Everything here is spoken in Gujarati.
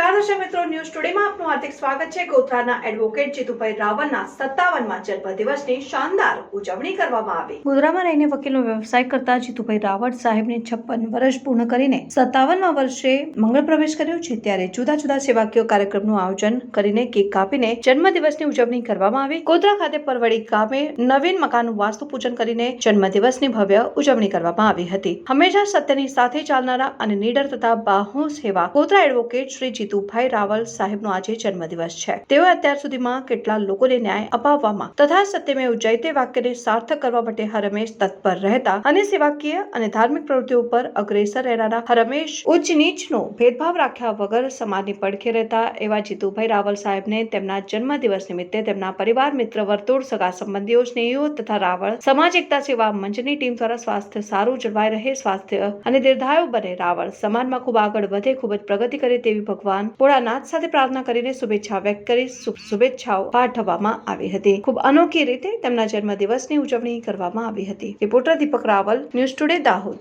દર્શક મિત્રો ન્યૂઝ ટુડેમાં આપનું હાર્દિક સ્વાગત છે. ગોધરાના એડવોકેટ જીતુભાઈ રાવલના સત્તાવનમાં જન્મદિવસની શાનદાર ઉજવણી કરવામાં આવી. ગોધરામાં રહીને વકીલનો વ્યવસાય કરતા જીતુભાઈ રાવળ સાહેબને છપ્પન વર્ષ પૂર્ણ કરીને સત્તાવનમાં વર્ષે મંગળ પ્રવેશ કર્યો છે. ત્યારે જુદા જુદા સેવાકીય કાર્યક્રમનું આયોજન કરીને કેક કાપીને જન્મદિવસની ઉજવણી કરવામાં આવી. ગોધરા ખાતે પરવડી ગામે નવીન મકાનનું વાસ્તુ પૂજન કરીને જન્મદિવસની ભવ્ય ઉજવણી કરવામાં આવી હતી. હંમેશા સત્યની સાથે ચાલનારા અને નીડર તથા બાહુ સેવા ગોધરા એડવોકેટ શ્રી જીતુભાઈ રાવલ સાહેબનો આજે જન્મદિવસ છે. તેઓ અત્યાર સુધીમાં કેટલા લોકોને ન્યાય અપાવવામાં તથા સત્યમેવ જયતે વાક્યને સાર્થક કરવા માટે હરમેશ તત્પર રહેતા અને સેવાકીય અને ધાર્મિક પ્રવૃત્તિઓ પર અગ્રેસર રહેનારા હરમેશ ઉચ્ચ નીચનો ભેદભાવ રાખ્યા વગર સમાજની પડખે રહેતા એવા જીતુભાઈ રાવલ સાહેબને તેમના જન્મદિવસ નિમિત્તે તેમના પરિવાર, મિત્ર, વર્તુળ, સગા સંબંધીઓ, સ્નેહીઓ તથા રાવળ સમાજ, એકતા સેવા મંચની ટીમ દ્વારા સ્વાસ્થ્ય સારું જળવાઈ રહે, સ્વાસ્થ્ય અને દીર્ઘાયુ બને. રાવળ સમાજમાં ખૂબ આગળ વધે, ખૂબ જ પ્રગતિ કરે તેવી ભગવાન ભોળાનાથ સાથે પ્રાર્થના કરીને શુભેચ્છા વ્યક્ત કરી, શુભ શુભેચ્છાઓ પાઠવવામાં આવી હતી. ખૂબ અનોખી રીતે તેમના જન્મદિવસની ઉજવણી કરવામાં આવી હતી. Reporter Deepak Raval, news today Dahod.